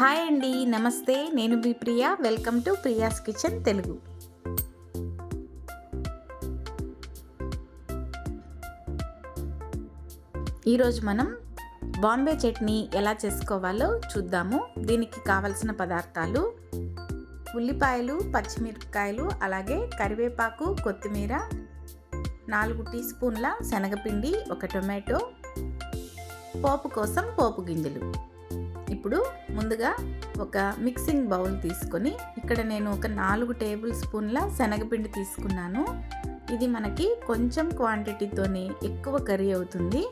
Hi అండి నమస్తే. నేను మీ Priya. Welcome to Priya's kitchen Telugu. ఈరోజు మనం బాంబే చట్నీ ఎలా చేసుకోవాలో చూద్దాము. దీనికి కావలసిన పదార్థాలు ఉల్లిపాయలు పచ్చిమిరపకాయలు అలాగే కరివేపాకు కొత్తిమీర నాలుగు టీ స్పూన్ల శనగపిండి ఒక టొమాటో పోపు కోసం పోపు గింజలు. ఇప్పుడు ముందుగా ఒక మిక్సింగ్ బౌల్ తీసుకొని ఇక్కడ నేను ఒక నాలుగు టేబుల్ స్పూన్ల శనగపిండి తీసుకున్నాను. ఇది మనకి కొంచెం క్వాంటిటీతోనే ఎక్కువ కర్రీ అవుతుంది.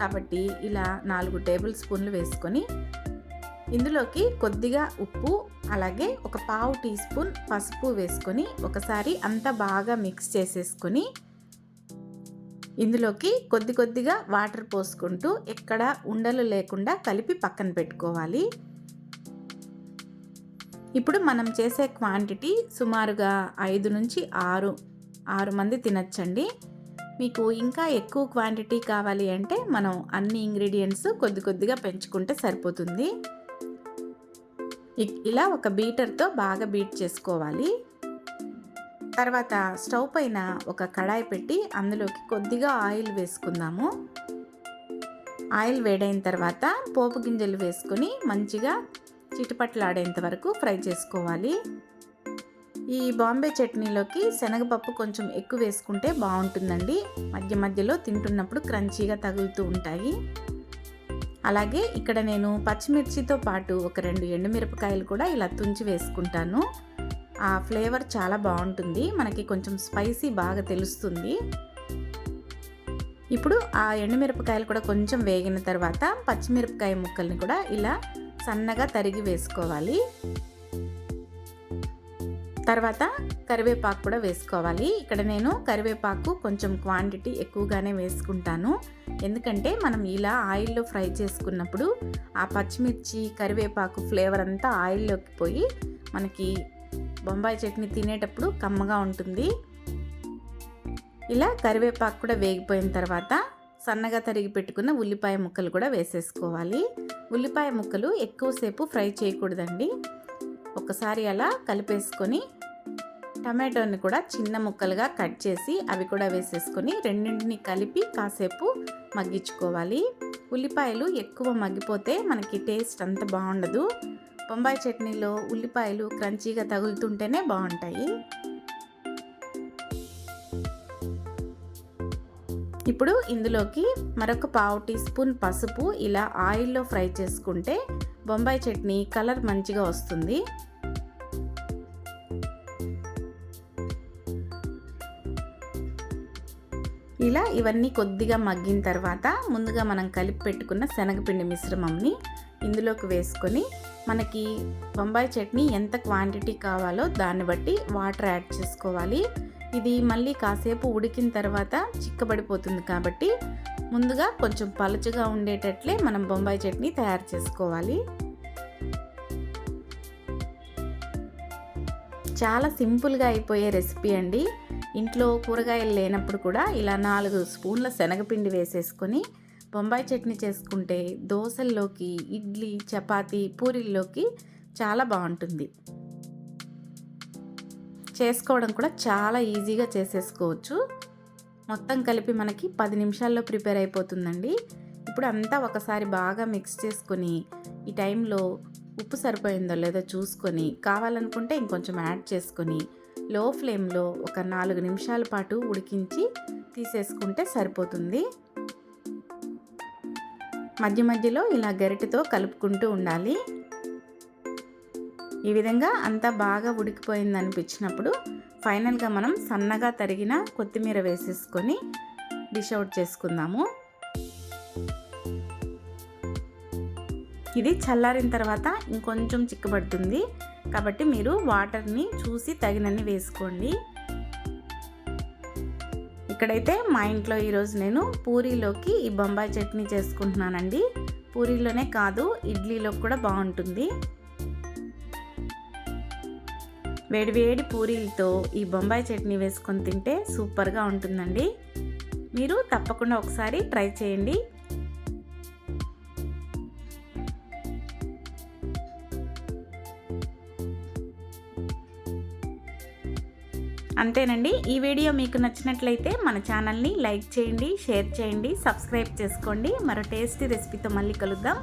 కాబట్టి ఇలా నాలుగు టేబుల్ స్పూన్లు వేసుకొని ఇందులోకి కొద్దిగా ఉప్పు అలాగే ఒక పావు టీ స్పూన్ పసుపు వేసుకొని ఒకసారి అంతా బాగా మిక్స్ చేసేసుకొని ఇందులోకి కొద్ది కొద్దిగా వాటర్ పోసుకుంటూ ఎక్కడ ఉండలు లేకుండా కలిపి పక్కన పెట్టుకోవాలి. ఇప్పుడు మనం చేసే క్వాంటిటీ సుమారుగా ఐదు నుంచి ఆరు ఆరు మంది తినచ్చండి. మీకు ఇంకా ఎక్కువ క్వాంటిటీ కావాలి అంటే మనం అన్ని ఇంగ్రీడియంట్స్ కొద్ది కొద్దిగా పెంచుకుంటే సరిపోతుంది. ఇలా ఒక బీటర్తో బాగా బీట్ చేసుకోవాలి. తర్వాత స్టవ్ పైన ఒక కడాయి పెట్టి అందులోకి కొద్దిగా ఆయిల్ వేసుకుందాము. ఆయిల్ వేడైన తర్వాత పోపు గింజలు వేసుకొని మంచిగా చిటిపట్లాడేంత వరకు ఫ్రై చేసుకోవాలి. ఈ బాంబే చట్నీలోకి శనగపప్పు కొంచెం ఎక్కువ వేసుకుంటే బాగుంటుందండి. మధ్య మధ్యలో తింటున్నప్పుడు క్రంచీగా తగులుతూ ఉంటాయి. అలాగే ఇక్కడ నేను పచ్చిమిర్చితో పాటు ఒక రెండు ఎండుమిరపకాయలు కూడా ఇలా తుంచి వేసుకుంటాను. ఆ ఫ్లేవర్ చాలా బాగుంటుంది. మనకి కొంచెం స్పైసీ బాగా తెలుస్తుంది. ఇప్పుడు ఆ ఎండుమిరపకాయలు కూడా కొంచెం వేగిన తర్వాత పచ్చిమిరపకాయ ముక్కల్ని కూడా ఇలా సన్నగా తరిగి వేసుకోవాలి. తర్వాత కరివేపాకు కూడా వేసుకోవాలి. ఇక్కడ నేను కరివేపాకు కొంచెం క్వాంటిటీ ఎక్కువగానే వేసుకుంటాను. ఎందుకంటే మనం ఇలా ఆయిల్లో ఫ్రై చేసుకున్నప్పుడు ఆ పచ్చిమిర్చి కరివేపాకు ఫ్లేవర్ అంతా ఆయిల్లోకి పోయి మనకి బొంబాయి చట్నీ తినేటప్పుడు కమ్మగా ఉంటుంది. ఇలా కరివేపాకు కూడా వేగిపోయిన తర్వాత సన్నగా తరిగి పెట్టుకున్న ఉల్లిపాయ ముక్కలు కూడా వేసేసుకోవాలి. ఉల్లిపాయ ముక్కలు ఎక్కువసేపు ఫ్రై చేయకూడదండి. ఒకసారి అలా కలిపేసుకొని టమాటోని కూడా చిన్న ముక్కలుగా కట్ చేసి అవి కూడా వేసేసుకొని రెండింటిని కలిపి కాసేపు మగ్గించుకోవాలి. ఉల్లిపాయలు ఎక్కువ మగ్గిపోతే మనకి టేస్ట్ అంత బాగుండదు. బొంబాయి చట్నీలో ఉల్లిపాయలు క్రంచీగా తగులుతుంటేనే బాగుంటాయి. ఇప్పుడు ఇందులోకి మరొక పావు టీ స్పూన్ పసుపు ఇలా ఆయిల్లో ఫ్రై చేసుకుంటే బొంబాయి చట్నీ కలర్ మంచిగా వస్తుంది. ఇలా ఇవన్నీ కొద్దిగా మగ్గిన తర్వాత ముందుగా మనం కలిపి పెట్టుకున్న శనగపిండి మిశ్రమంని ఇందులోకి వేసుకొని మనకి బొంబాయి చట్నీ ఎంత క్వాంటిటీ కావాలో దాన్ని బట్టి వాటర్ యాడ్ చేసుకోవాలి. ఇది మళ్ళీ కాసేపు ఉడికిన తర్వాత చిక్కబడిపోతుంది కాబట్టి ముందుగా కొంచెం పలుచగా ఉండేటట్లే మనం బొంబాయి చట్నీ తయారు చేసుకోవాలి. చాలా సింపుల్గా అయిపోయే రెసిపీ అండి. ఇంట్లో కూరగాయలు లేనప్పుడు కూడా ఇలా నాలుగు స్పూన్ల శనగపిండి వేసేసుకొని బొంబాయి చట్నీ చేసుకుంటే దోశల్లోకి ఇడ్లీ చపాతీ పూరీల్లోకి చాలా బాగుంటుంది. చేసుకోవడం కూడా చాలా ఈజీగా చేసేసుకోవచ్చు. మొత్తం కలిపి మనకి పది నిమిషాల్లో ప్రిపేర్ అయిపోతుందండి. ఇప్పుడు అంతా ఒకసారి బాగా మిక్స్ చేసుకొని ఈ టైంలో ఉప్పు సరిపోయిందో లేదో చూసుకొని కావాలనుకుంటే ఇంకొంచెం యాడ్ చేసుకొని లో ఫ్లేమ్లో ఒక నాలుగు నిమిషాల పాటు ఉడికించి తీసేసుకుంటే సరిపోతుంది. మధ్య మధ్యలో ఇలా గరిటెతో కలుపుకుంటూ ఉండాలి. ఈ విధంగా అంతా బాగా ఉడికిపోయింది అనిపించినప్పుడు ఫైనల్గా మనం సన్నగా తరిగిన కొత్తిమీర వేసేసుకొని డిష్ అవుట్ చేసుకుందాము. ఇది చల్లారిన తర్వాత ఇంకొంచెం చిక్కబడుతుంది. కాబట్టి మీరు వాటర్ని చూసి తగినన్ని వేసుకోండి. ఇక్కడైతే మా ఇంట్లో ఈరోజు నేను పూరీలోకి ఈ బొంబాయి చట్నీ చేసుకుంటున్నానండి. పూరీలోనే కాదు ఇడ్లీలో కూడా బాగుంటుంది. వేడివేడి పూరీలతో ఈ బొంబాయి చట్నీ వేసుకొని తింటే సూపర్గా ఉంటుందండి. మీరు తప్పకుండా ఒకసారి ట్రై చేయండి. అంతేనండి. ఈ వీడియో మీకు నచ్చినట్లయితే మన ఛానల్ని లైక్ చేయండి షేర్ చేయండి సబ్స్క్రైబ్ చేసుకోండి. మరో టేస్టీ రెసిపీతో మళ్ళీ కలుద్దాం.